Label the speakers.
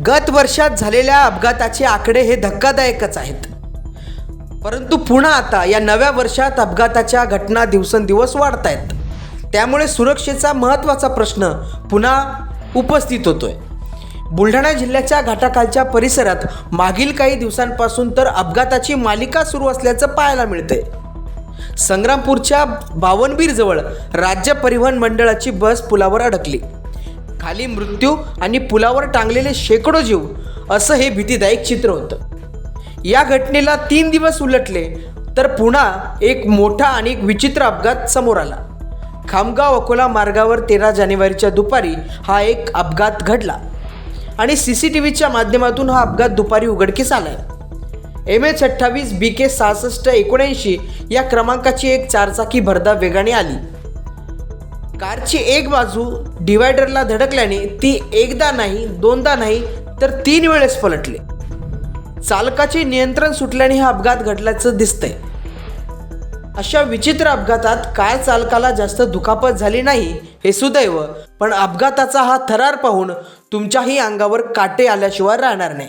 Speaker 1: गत वर्षात झालेल्या अपघाताचे आकडे हे धक्कादायकच आहेत. परंतु पुन्हा आता या नव्या वर्षात अपघाताच्या घटना दिवसेंदिवस वाढत आहेत त्यामुळे सुरक्षेचा महत्त्वाचा प्रश्न पुन्हा उपस्थित होतोय. बुलढाणा जिल्ह्याच्या घाटाखालच्या परिसरात मागील काही दिवसांपासून तर अपघाताची मालिका सुरू असल्याचं पाहायला मिळते संग्रामपूरच्या बावनबीरजवळ राज्य परिवहन मंडळाची बस पुलावर अडकली. खाली मृत्यू आणि पुलावर टांगलेले शेकडो जीव असं हे भीतीदायक चित्र होतं. या घटनेला तीन दिवस उलटले तर पुन्हा एक मोठा आणि एक विचित्र अपघात समोर आला. खामगाव अकोला मार्गावर तेरा जानेवारीच्या दुपारी हा एक अपघात घडला आणि सी सी टी व्हीच्या माध्यमातून हा अपघात दुपारी उघडकीस आला एम एच अठ्ठावीस बी के सहासष्ट एकोणऐंशी या क्रमांकाची एक चारचाकी भरदा वेगाने आली. कारची एक बाजू डिवायडरला धडकल्याने ती एकदा नाही दोनदा नाही तर तीन वेळेस पलटली. चालकाचे नियंत्रण सुटल्याने हा अपघात घडल्याचं दिसतंय. अशा विचित्र अपघातात कार चालकाला जास्त दुखापत झाली नाही हे सुदैव पण अपघाताचा हा थरार पाहून तुमच्याही अंगावर काटे आल्याशिवाय राहणार नाही.